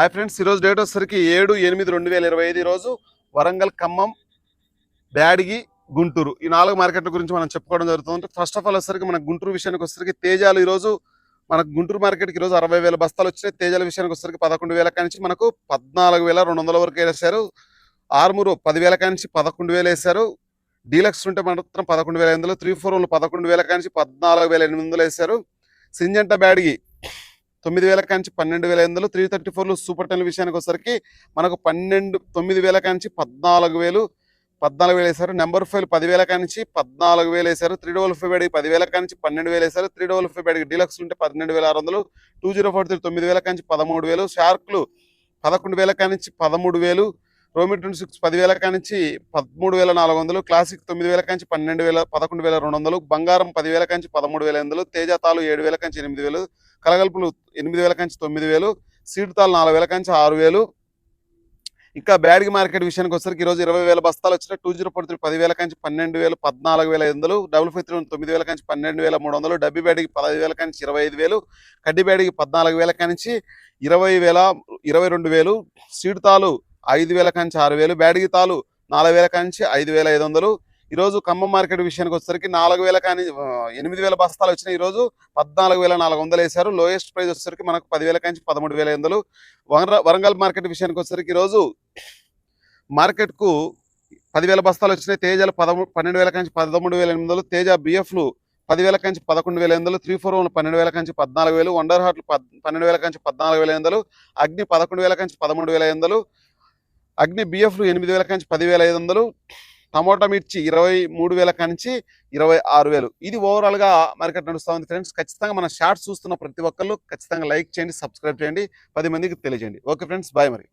Hi friends ఈరోజు date వచ్చేసరికి ఏడు ఎనిమిది రెండు వేల ఇరవై ఐదు ఈరోజు వరంగల్ ఖమ్మం బ్యాడిగి గుంటూరు. ఈ నాలుగు మార్కెట్ల గురించి మనం చెప్పుకోవడం జరుగుతుంది. ఫస్ట్ ఆఫ్ ఆల్ వచ్చేసరికి మన గుంటూరు విషయానికి వచ్చేసరికి తేజాలు ఈరోజు మనకు గుంటూరు మార్కెట్కి ఈరోజు అరవై వేల బస్తాలు వచ్చినాయి. తేజాల విషయానికి వచ్చేసరికి పదకొండు వేల కానించి మనకు పద్నాలుగు వేల రెండు వందల వరకు వేసారు ఆర్మూరు పదివేల కానించి పదకొండు వేలు వేశారు డీలక్స్ ఉంటే మాత్రం పదకొండు వేల ఐదు వందలు త్రీ ఫోర్ పదకొండు వేల కానించి పద్నాలుగు వేల ఎనిమిది వందలు వేశారు సింజంట బ్యాడిగి తొమ్మిది వేల కాంచి పన్నెండు వేల ఎనిమిది వందలు త్రీ థర్టీ ఫోర్లు సూపర్ టెన్ విషయానికి వచ్చేసరికి మనకు పన్నెండు తొమ్మిది వేల కాంచి పద్నాలుగు వేలు పద్నాలుగు వేలు వేశారు. నెంబర్ ఫైవ్ పదివేల కానించి పద్నాలుగు వేలు వేశారు. త్రీ డబల్ ఫైవ్ బేడికి పదివేల కానించి పన్నెండు వేలు వేశారు. త్రీ డబల్ ఫైవ్ బేడికి డీలక్స్ ఉంటే పన్నెండు వేల ఆరు వందలు టూ జీరో ఫోర్ త్రీ తొమ్మిది వేల కానించి పదమూడు వేలు షార్క్లు పదకొండు వేల కానించి పదమూడు వేలు రోమి ట్వంటీ సిక్స్ పదివేల కానించి పదమూడు వేల నాలుగు వందలు క్లాసిక్ తొమ్మిది వేల కానించి పన్నెండు వేల పదకొండు వేల రెండు వందలు బంగారం పదివేల కానించి పదమూడు వేల ఎనిమిది వందలు తేజతాలు ఏడు వేల కానించి ఎనిమిది వేలు కలగలుపులు ఎనిమిది వేల కాంచి తొమ్మిది వేలు సీడ్ తాలు నాలుగు వేల కాంచి ఆరు వేలు. ఇంకా బ్యాడ్గి మార్కెట్ విషయానికి వచ్చరికి ఈరోజు ఇరవై వేల బస్తాలు వచ్చిన టూ జీరో ఫోర్ త్రీ పదివేల కాంచి పన్నెండు వేలు పద్నాలుగు వేల ఐదు వందలు డబుల్ ఫైవ్ త్రీ తొమ్మిది వేల కంచి పన్నెండు వేల మూడు వందలు డబ్బి బ్యాడ్కి పదహైదు వేల కంచి ఇరవై ఐదు వేలు కడ్డీ బ్యాడ్కి పద్నాలుగు వేల కంచి ఇరవై వేల ఇరవై రెండు వేలు సీడ్ తాలు ఐదు వేల కంచి ఆరు వేలు బ్యాడ్గి తాలు నాలుగు వేల కంచి ఐదు వేల ఐదు వందలు ఈరోజు ఖమ్మం మార్కెట్ విషయానికి వచ్చేసరికి నాలుగు వేల కానీ ఎనిమిది వేల బస్తాలు వచ్చినాయి ఈరోజు. పద్నాలుగు వేల నాలుగు వందలు వేశారు. లోయెస్ట్ ప్రైస్ వచ్చేసరికి మనకు పదివేల కానీ పదమూడు వేల ఐదు వరంగల్ మార్కెట్ విషయానికి వచ్చేసరికి ఈరోజు మార్కెట్కు పదివేల బస్తాలు వచ్చినాయి. తేజాలు పదమూడు పన్నెండు వేల కాంచి పదమూడు వేల ఎనిమిది వందలు. తేజ బిఎఫ్లు పదివేల కాంచి పదకొండు వేల ఎనిమిది వందలు. త్రీ ఫోర్ వన్లు పన్నెండు వేల కాంచి పద్నాలుగు వేలు. వండర్ హాట్లు పద్ పన్నెండు వేల కాంచి పద్నాలుగు వేల ఎనిమిది అగ్ని పదకొండు వేల కాంచి పదమూడు వేల ఐదు వందలు. అగ్ని బిఎఫ్లు ఎనిమిది వేల కాంచి పదివేల ఐదు వందలు. టమోటా మిర్చి ఇరవై మూడు వేల కాంచి ఇరవై ఆరు వేలు. ఇది ఓవరాల్గా మార్కెట్ నడుస్తూ ఉంది ఫ్రెండ్స్ ఖచ్చితంగా మన షార్ట్స్ చూస్తున్న ప్రతి ఒక్కళ్ళు ఖచ్చితంగా లైక్ చేయండి సబ్స్క్రైబ్ చేయండి పది మందికి తెలియజేయండి. ఓకే ఫ్రెండ్స్ బాయ్ మరి.